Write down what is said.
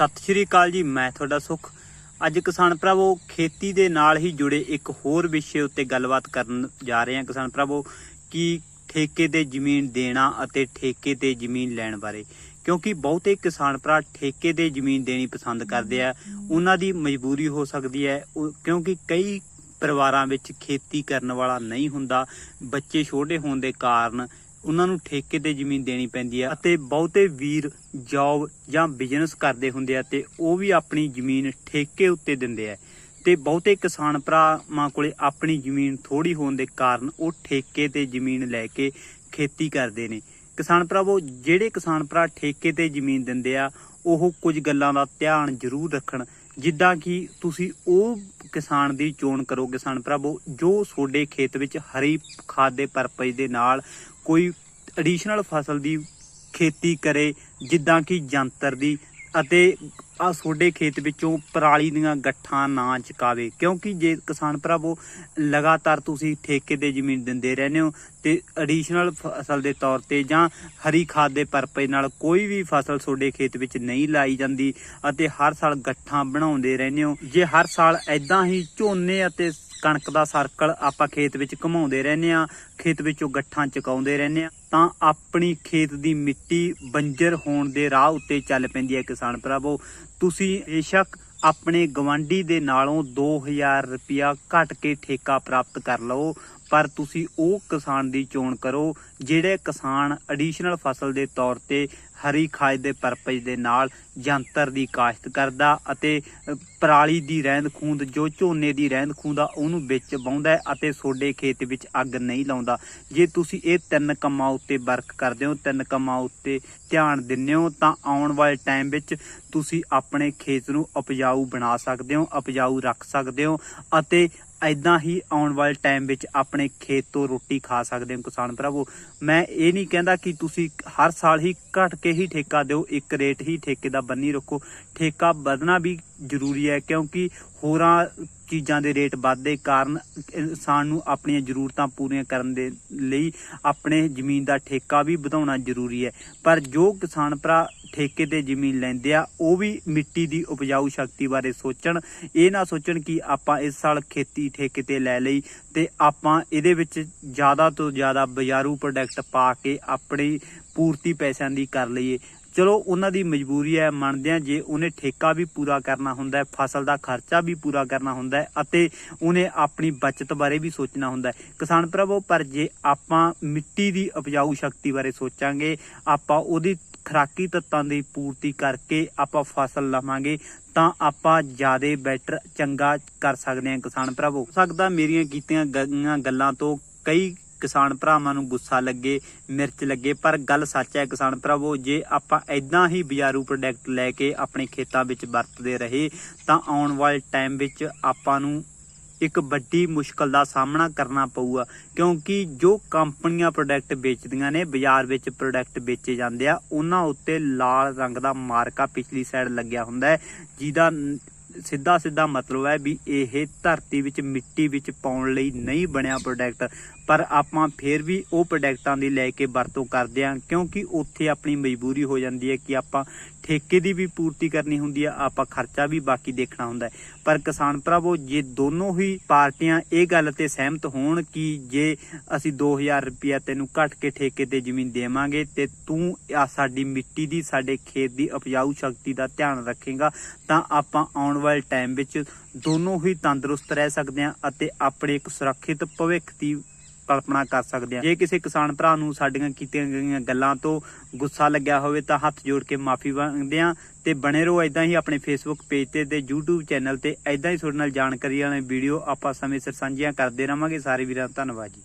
ਸਤਿ ਸ਼੍ਰੀ ਅਕਾਲ ਜੀ, ਮੈਂ ਤੁਹਾਡਾ ਸੁਖ। ਅੱਜ ਕਿਸਾਨ ਭਰਾਵੋ ਖੇਤੀ ਦੇ ਨਾਲ ਹੀ ਜੁੜੇ ਇੱਕ ਹੋਰ ਵਿਸ਼ੇ ਉੱਤੇ ਗੱਲਬਾਤ ਕਰਨ ਜਾ ਰਹੇ ਹਾਂ ਕਿਸਾਨ ਭਰਾਵੋ ਕਿ ਠੇਕੇ ਤੇ ਜ਼ਮੀਨ ਦੇਣਾ ਅਤੇ ਠੇਕੇ ਤੇ ਜ਼ਮੀਨ ਲੈਣ ਬਾਰੇ। ਕਿਉਂਕਿ ਬਹੁਤੇ ਕਿਸਾਨ ਭਰਾ ਠੇਕੇ ਤੇ ਜ਼ਮੀਨ ਦੇਣੀ ਪਸੰਦ ਕਰਦੇ ਆ, ਉਹਨਾਂ ਦੀ ਮਜਬੂਰੀ ਹੋ ਸਕਦੀ ਹੈ। ਕਿਉਂਕਿ ਕਈ ਪਰਿਵਾਰਾਂ ਵਿੱਚ ਖੇਤੀ ਕਰਨ ਵਾਲਾ ਨਹੀਂ ਹੁੰਦਾ, ਬੱਚੇ ਛੋਟੇ ਹੋਣ ਦੇ ਕਾਰਨ ਉਹਨਾਂ ਨੂੰ ਠੇਕੇ ਤੇ ਜ਼ਮੀਨ ਦੇਣੀ ਪੈਂਦੀ ਹੈ ਅਤੇ ਬਹੁਤੇ ਵੀਰ, ਜੌਬ ਜਾਂ ਬਿਜ਼ਨਸ ਕਰਦੇ ਹੁੰਦੇ ਆ ਤੇ ਉਹ ਵੀ ਆਪਣੀ ਜ਼ਮੀਨ ਠੇਕੇ ਉੱਤੇ ਦਿੰਦੇ ਆ। ਤੇ ਬਹੁਤੇ ਕਿਸਾਨ ਭਰਾਵਾਂ ਕੋਲੇ ਆਪਣੀ ਜ਼ਮੀਨ ਥੋੜੀ ਹੋਣ ਦੇ ਕਾਰਨ ਉਹ ਠੇਕੇ ਤੇ ਜ਼ਮੀਨ ਲੈ ਕੇ ਖੇਤੀ ਕਰਦੇ ਨੇ। ਕਿਸਾਨ ਭਰਾਵੋ, ਜਿਹੜੇ ਕਿਸਾਨ ਭਰਾ ਠੇਕੇ ਤੇ ਜ਼ਮੀਨ ਦਿੰਦੇ ਆ, ਉਹ ਕੁਝ ਗੱਲਾਂ ਦਾ ਧਿਆਨ ਜ਼ਰੂਰ ਰੱਖਣ। ਜਿੱਦਾਂ ਕਿ ਤੁਸੀਂ ਉਹ ਕਿਸਾਨ ਦੀ ਚੋਣ ਕਰੋ, ਕਿਸਾਨ ਭਰਾਵੋ, ਜੋ ਤੁਹਾਡੇ ਖੇਤ ਵਿੱਚ ਹਰੀ ਖਾਦ ਦੇ ਪਰਪਸ ਦੇ ਨਾਲ ਕੋਈ ਐਡੀਸ਼ਨਲ ਫਸਲ ਦੀ ਖੇਤੀ ਕਰੇ, ਜਿੱਦਾਂ ਕਿ ਜੰਤਰ ਦੀ ਅਤੇ ਆ ਤੁਹਾਡੇ ਖੇਤ ਵਿੱਚੋਂ ਪਰਾਲੀ ਦੀਆਂ ਗੱਠਾਂ ਨਾ ਚਕਾਵੇ। ਕਿਉਂਕਿ ਜੇ ਕਿਸਾਨ ਭਰਾਵੋ, ਲਗਾਤਾਰ ਤੁਸੀਂ ਠੇਕੇ ਤੇ ਜ਼ਮੀਨ ਦਿੰਦੇ ਰਹਿੰਦੇ ਹੋ ਤੇ ਐਡੀਸ਼ਨਲ ਫਸਲ ਦੇ ਤੌਰ ਤੇ ਜਾਂ ਹਰੀ ਖਾਦ ਦੇ ਪਰਪਸ ਨਾਲ ਕੋਈ ਵੀ ਫਸਲ ਤੁਹਾਡੇ ਖੇਤ ਵਿੱਚ ਨਹੀਂ ਲਾਈ ਜਾਂਦੀ ਅਤੇ ਹਰ ਸਾਲ ਗੱਠਾਂ ਬਣਾਉਂਦੇ ਰਹਿੰਦੇ ਹੋ। ਜੇ ਹਰ ਸਾਲ ਐਦਾਂ ਹੀ ਝੋਨੇ ਅਤੇ ਕਣਕ ਦਾ ਸਰਕਲ ਆਪਾਂ ਖੇਤ ਵਿੱਚ ਘੁਮਾਉਂਦੇ ਰਹਿੰਦੇ ਆ ਖੇਤ ਵਿੱਚੋਂ ਗੱਠਾਂ ਚਕਾਉਂਦੇ ਰਹਿੰਦੇ ਆ ਤਾਂ ਆਪਣੀ ਖੇਤ ਦੀ ਮਿੱਟੀ ਬੰਜਰ ਹੋਣ ਦੇ ਰਾਹ ਉੱਤੇ ਚੱਲ ਪੈਂਦੀ ਹੈ ਕਿਸਾਨ ਭਰਾਵੋ। ਤੁਸੀਂ ਬੇਸ਼ੱਕ ਆਪਣੇ ਗਵਾਂਢੀ ਦੇ ਨਾਲੋਂ 2000 ਰੁਪਇਆ ਘੱਟ ਕੇ ਠੇਕਾ ਪ੍ਰਾਪਤ ਕਰ ਲਓ। ਪਰ ਤੁਸੀਂ ਉਹ ਕਿਸਾਨ ਦੀ ਚੋਣ ਕਰੋ, ਜਿਹੜੇ ਕਿਸਾਨ ਐਡੀਸ਼ਨਲ ਫਸਲ ਦੇ ਤੌਰ ਤੇ ਹਰੀ ਖਾਦ ਦੇ ਪਰਪਸ ਦੇ ਨਾਲ ਜੰਤਰ ਦੀ ਕਾਸ਼ਤ ਕਰਦਾ ਅਤੇ ਪਰਾਲੀ ਦੀ ਰਹਿੰਦ ਖੂੰਦ, ਜੋ ਝੋਨੇ ਦੀ ਰਹਿੰਦ ਖੂੰਦ ਆ, ਉਹਨੂੰ ਵਿੱਚ ਵਾਉਂਦਾ ਅਤੇ ਤੁਹਾਡੇ ਖੇਤ ਵਿੱਚ ਅੱਗ ਨਹੀਂ ਲਾਉਂਦਾ। ਜੇ ਤੁਸੀਂ ਇਹ ਤਿੰਨ ਕੰਮਾਂ ਉੱਤੇ ਵਰਕ ਕਰਦੇ ਹੋ, ਤਿੰਨ ਕੰਮਾਂ ਉੱਤੇ ਧਿਆਨ ਦਿੰਦੇ ਹੋ, ਤਾਂ ਆਉਣ ਵਾਲੇ ਟਾਈਮ ਵਿੱਚ ਤੁਸੀਂ ਆਪਣੇ ਖੇਤ ਨੂੰ ਉਪਜਾਊ ਬਣਾ ਸਕਦੇ ਹੋ, ਉਪਜਾਊ ਰੱਖ ਸਕਦੇ ਹੋ ਅਤੇ ਐਦਾਂ ਹੀ ਆਉਣ ਵਾਲੇ ਟਾਈਮ ਵਿੱਚ ਆਪਣੇ ਖੇਤ ਤੋਂ ਰੋਟੀ ਖਾ ਸਕਦੇ ਹੋ ਕਿਸਾਨ ਭਰਾਵੋ। ਮੈਂ ਇਹ ਨਹੀਂ ਕਹਿੰਦਾ ਕਿ ਤੁਸੀਂ ਹਰ ਸਾਲ ਹੀ ਘਟ ਕੇ ਹੀ ਠੇਕਾ ਦਿਓ, ਇੱਕ ਰੇਟ ਹੀ ਠੇਕੇ ਦਾ ਬੰਨੀ ਰੱਖੋ। ਠੇਕਾ ਵਧਣਾ ਵੀ ਜ਼ਰੂਰੀ ਹੈ ਕਿਉਂਕਿ ਹੋਰਾਂ ਚੀਜ਼ਾਂ ਦੇ ਰੇਟ ਵੱਧਦੇ ਕਾਰਨ ਇਨਸਾਨ ਨੂੰ ਆਪਣੀਆਂ ਜ਼ਰੂਰਤਾਂ ਪੂਰੀਆਂ ਕਰਨ ਦੇ ਲਈ ਆਪਣੇ ਜ਼ਮੀਨ ਦਾ ਠੇਕਾ ਵੀ ਵਧਾਉਣਾ ਜ਼ਰੂਰੀ ਹੈ। ਪਰ ਜੋ ਕਿਸਾਨ ਭਰਾ ਠੇਕੇ ਤੇ ਜ਼ਮੀਨ ਲੈਂਦੇ ਆ, ਉਹ ਵੀ ਮਿੱਟੀ ਦੀ ਉਪਜਾਊ ਸ਼ਕਤੀ ਬਾਰੇ ਸੋਚਣ। ਇਹ ਨਾ ਸੋਚਣ ਕਿ ਆਪਾਂ ਇਸ ਸਾਲ ਖੇਤੀ ਠੇਕੇ ਤੇ ਲੈ ਲਈ ਤੇ ਆਪਾਂ ਇਹਦੇ ਵਿੱਚ ਜ਼ਿਆਦਾ ਤੋਂ ਜ਼ਿਆਦਾ ਬਾਜ਼ਾਰੂ ਪ੍ਰੋਡਕਟ ਪਾ ਕੇ ਆਪਣੀ ਪੂਰਤੀ ਪੈਸਿਆਂ ਦੀ ਕਰ ਲਈਏ। ਚਲੋ ਉਹਨਾਂ ਦੀ ਮਜਬੂਰੀ ਹੈ, ਮੰਨਦੇ ਆ ਜੇ ਉਹਨੇ ਠੇਕਾ ਵੀ ਪੂਰਾ ਕਰਨਾ ਹੁੰਦਾ ਹੈ, ਫਸਲ ਦਾ ਖਰਚਾ ਵੀ ਪੂਰਾ ਕਰਨਾ ਹੁੰਦਾ ਹੈ ਅਤੇ ਉਹਨੇ ਆਪਣੀ ਬਚਤ ਬਾਰੇ ਵੀ ਸੋਚਣਾ ਹੁੰਦਾ ਹੈ। ਕਿਸਾਨ ਭਰਾਵੋ, ਪਰ ਜੇ ਆਪਾਂ ਮਿੱਟੀ ਦੀ ਉਪਜਾਊ ਸ਼ਕਤੀ ਬਾਰੇ ਸੋਚਾਂਗੇ, ਆਪਾਂ ਉਹਦੀ ਖਰਾਕੀ ਤੱਤਾਂ ਦੀ ਪੂਰਤੀ ਕਰਕੇ ਆਪਾਂ ਫਸਲ ਲਵਾਂਗੇ, ਤਾਂ ਆਪਾਂ ਜ਼ਿਆਦਾ ਬੈਟਰ ਚੰਗਾ ਕਰ ਸਕਦੇ ਹਾਂ ਕਿਸਾਨ ਭਰਾਵੋ। ਸਕਦਾ ਮੇਰੀਆਂ ਕੀਤੀਆਂ ਗਈਆਂ ਗੱਲਾਂ ਤੋਂ ਕਈ ਕਿਸਾਨ ਭਰਾਵਾਂ ਨੂੰ ਗੁੱਸਾ ਲੱਗੇ, ਮਿਰਚ ਲੱਗੇ, ਪਰ ਗੱਲ ਸੱਚ ਹੈ ਕਿਸਾਨ ਭਰਾਵੋ, ਜੇ ਆਪਾਂ ਐਦਾਂ ਹੀ ਬਾਜ਼ਾਰੂ ਪ੍ਰੋਡਕਟ ਲੈ ਕੇ ਆਪਣੇ ਖੇਤਾਂ ਵਿੱਚ ਵਰਤਦੇ ਰਹੇ, ਤਾਂ ਆਉਣ ਵਾਲੇ ਟਾਈਮ ਵਿੱਚ ਆਪਾਂ ਨੂੰ ਇੱਕ ਵੱਡੀ ਮੁਸ਼ਕਲ ਦਾ ਸਾਹਮਣਾ ਕਰਨਾ ਪਊਗਾ। ਕਿਉਂਕਿ ਜੋ ਕੰਪਨੀਆਂ ਪ੍ਰੋਡਕਟ ਵੇਚਦੀਆਂ ਨੇ, ਬਾਜ਼ਾਰ ਵਿੱਚ ਪ੍ਰੋਡਕਟ ਵੇਚੇ ਜਾਂਦੇ ਆ, ਉਹਨਾਂ ਉੱਤੇ ਲਾਲ ਰੰਗ ਦਾ ਮਾਰਕਾ ਪਿਛਲੀ ਸਾਈਡ ਲੱਗਿਆ ਹੁੰਦਾ ਹੈ, ਜਿਹਦਾ ਸਿੱਧਾ ਸਿੱਧਾ ਮਤਲਬ ਹੈ ਵੀ ਇਹ ਧਰਤੀ ਵਿੱਚ, ਮਿੱਟੀ ਵਿੱਚ ਪਾਉਣ ਲਈ ਨਹੀਂ ਬਣਿਆ ਪ੍ਰੋਡਕਟ ਪਰ ਆਪਾਂ ਫੇਰ ਵੀ ਉਹ ਪ੍ਰੋਡਕਟਾਂ ਦੀ ਲੈ ਕੇ ਵਰਤੋਂ ਕਰਦੇ ਹਾਂ, ਕਿਉਂਕਿ ਉੱਥੇ ਆਪਣੀ ਮਜਬੂਰੀ ਹੋ ਜਾਂਦੀ ਹੈ ਕਿ ਆਪਾਂ ਠੇਕੇ ਦੀ ਵੀ ਪੂਰਤੀ ਕਰਨੀ ਹੁੰਦੀ ਆ ਆਪਾਂ ਖਰਚਾ ਵੀ ਬਾਕੀ ਦੇਖਣਾ ਹੁੰਦਾ ਪਰ ਕਿਸਾਨ ਭਰਾਵੋ, ਜੇ ਦੋਨੋਂ ਹੀ ਪਾਰਟੀਆਂ ਇਹ ਗੱਲ ਤੇ ਸਹਿਮਤ ਹੋਣ ਕਿ ਜੇ ਅਸੀਂ 2000 ਰੁਪਇਆ ਤੈਨੂੰ ਘੱਟ ਕੇ ਠੇਕੇ ਤੇ ਜ਼ਮੀਨ ਦੇਵਾਂਗੇ, ਤੇ ਤੂੰ ਸਾਡੀ ਮਿੱਟੀ ਦੀ, ਸਾਡੇ ਖੇਤ ਦੀ ਉਪਜਾਊ ਸ਼ਕਤੀ ਦਾ ਧਿਆਨ ਰੱਖੇਗਾ, ਤਾਂ ਆਪਾਂ ਆਉਣ ਵਾਲੇ ਟਾਈਮ ਵਿੱਚ ਦੋਨੋਂ ਹੀ ਤੰਦਰੁਸਤ ਰਹਿ ਸਕਦੇ ਹਾਂ ਅਤੇ ਆਪਣੇ ਇੱਕ ਸੁਰੱਖਿਅਤ ਭਵਿੱਖ ਦੀ ਕਲਪਨਾ ਕਰ ਸਕਦੇ ਹਾਂ। ਜੇ ਕਿਸੇ ਕਿਸਾਨ ਭਰਾ ਨੂੰ ਸਾਡੀਆਂ ਕੀਤੀਆਂ ਗਈਆਂ ਗੱਲਾਂ ਤੋਂ ਗੁੱਸਾ ਲੱਗਿਆ ਹੋਵੇ ਤਾਂ ਹੱਥ ਜੋੜ ਕੇ ਮਾਫੀ ਮੰਗਦੇ ਆ ਤੇ ਬਣੇ ਰਹੋ ਐਦਾਂ ਹੀ ਆਪਣੇ ਫੇਸਬੁੱਕ ਪੇਜ ਤੇ ਤੇ YouTube ਚੈਨਲ ਤੇ ਐਦਾਂ ਹੀ ਤੁਹਾਡੇ ਨਾਲ ਜਾਣਕਾਰੀ ਵਾਲੇ ਵੀਡੀਓ ਆਪਾਂ ਸਮੇਂ ਸਿਰ ਸਾਂਝੀਆਂ ਕਰਦੇ ਰਵਾਂਗੇ ਸਾਰੇ ਵੀਰਾਂ ਦਾ ਧੰਨਵਾਦ ਜੀ।